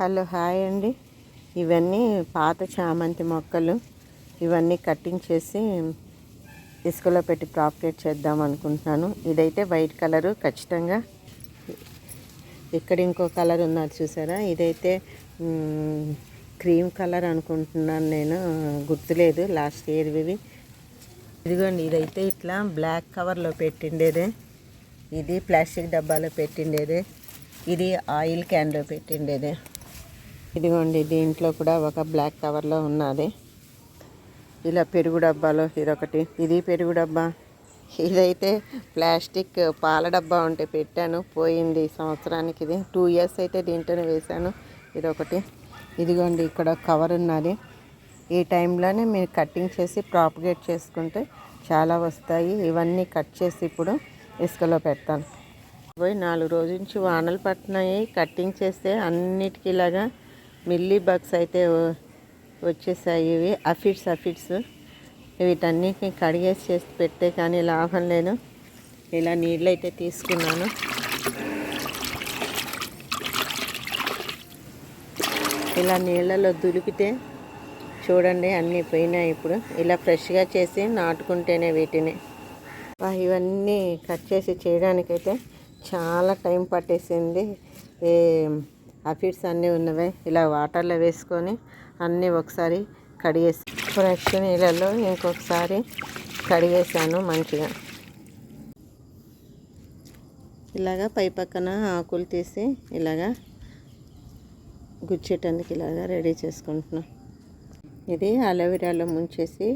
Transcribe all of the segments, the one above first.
Hello hi అండి. ఇవన్నీ పాత చామంతి మొక్కలు. ఇవన్నీ కటింగ్ చేసి ఇసుకలో పెట్టి ప్రాపరేట్ చేద్దాం అనుకుంటున్నాను. ఇదైతే వైట్ కలరు ఖచ్చితంగా. ఇక్కడ ఇంకో కలర్ ఉన్నారు చూసారా? ఇదైతే క్రీమ్ కలర్ అనుకుంటున్నాను నేను. గుర్తులేదు లాస్ట్ ఇయర్ ఇవి. ఇదిగోండి ఇదైతే ఇట్లా బ్లాక్ కవర్లో పెట్టిండేదే. ఇది ప్లాస్టిక్ డబ్బాలో పెట్టిండేదే. ఇది ఆయిల్ క్యాన్లో పెట్టిండేదే. ఇదిగోండి దీంట్లో కూడా ఒక బ్లాక్ కవర్లో ఉన్నది. ఇలా పెరుగు డబ్బాలో ఇదొకటి. ఇది పెరుగు డబ్బా. ఇదైతే ప్లాస్టిక్ పాల డబ్బా ఉంటే పెట్టాను పోయింది సంవత్సరానికి ఇది. టూ ఇయర్స్ అయితే దీంట్లోనే వేశాను ఇదొకటి. ఇదిగోండి ఇక్కడ కవర్ ఉన్నది. ఈ టైంలోనే మీరు కటింగ్ చేసి ప్రాపగేట్ చేసుకుంటే చాలా వస్తాయి. ఇవన్నీ కట్ చేసి ఇప్పుడు ఇసుకలో పెడతాను. పోయి నాలుగు రోజుల నుంచి వానలు పట్టినాయి. కటింగ్ చేస్తే అన్నిటికీ ఇలాగా మిల్లీ బగ్స్ అయితే వచ్చేసాయి ఇవి. Aphids aphids. వీటన్నిటిని కడిగేసి చేసి పెడితే కానీ లాభం లేదు. ఇలా నీళ్ళు అయితే తీసుకున్నాను. ఇలా నీళ్ళలో దులిపితే చూడండి అన్నీ పోయినాయి ఇప్పుడు. ఇలా ఫ్రెష్గా చేసి నాటుకుంటేనే వీటిని. ఇవన్నీ కట్ చేసి చేయడానికైతే చాలా టైం పట్టేసింది. ఏ అన్నీ ఉన్నవి. ఇలా వాటర్లో వేసుకొని అన్నీ ఒకసారి కడిగేసి ఫ్రెష్ నీళ్ళలో ఇంకొకసారి కడిగేసాను మంచిగా. ఇలాగా పై పక్కన ఆకులు తీసి ఇలాగా గుచ్చేటందుకు ఇలాగా రెడీ చేసుకుంటున్నాను ఇది అలోవెరాలో ముంచేసి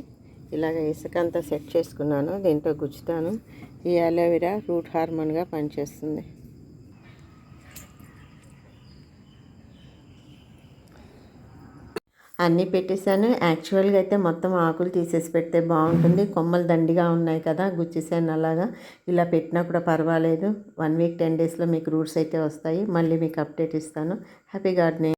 ఇలాగ ఇసుక అంతా సెట్ చేసుకున్నాను. దీంట్లో గుచ్చుతాను. ఈ అలోవెరా రూట్ హార్మోన్గా పనిచేస్తుంది. అన్నీ పెట్టేశాను. యాక్చువల్గా అయితే మొత్తం ఆకులు తీసేసి పెడితే బాగుంటుంది. కొమ్మలు దండిగా ఉన్నాయి కదా గుచ్చేసాను అలాగా. ఇలా పెట్టినా కూడా పర్వాలేదు. వన్ వీక్ టెన్ డేస్లో మీకు రూట్స్ అయితే వస్తాయి. మళ్ళీ మీకు అప్డేట్ ఇస్తాను. Happy gardening.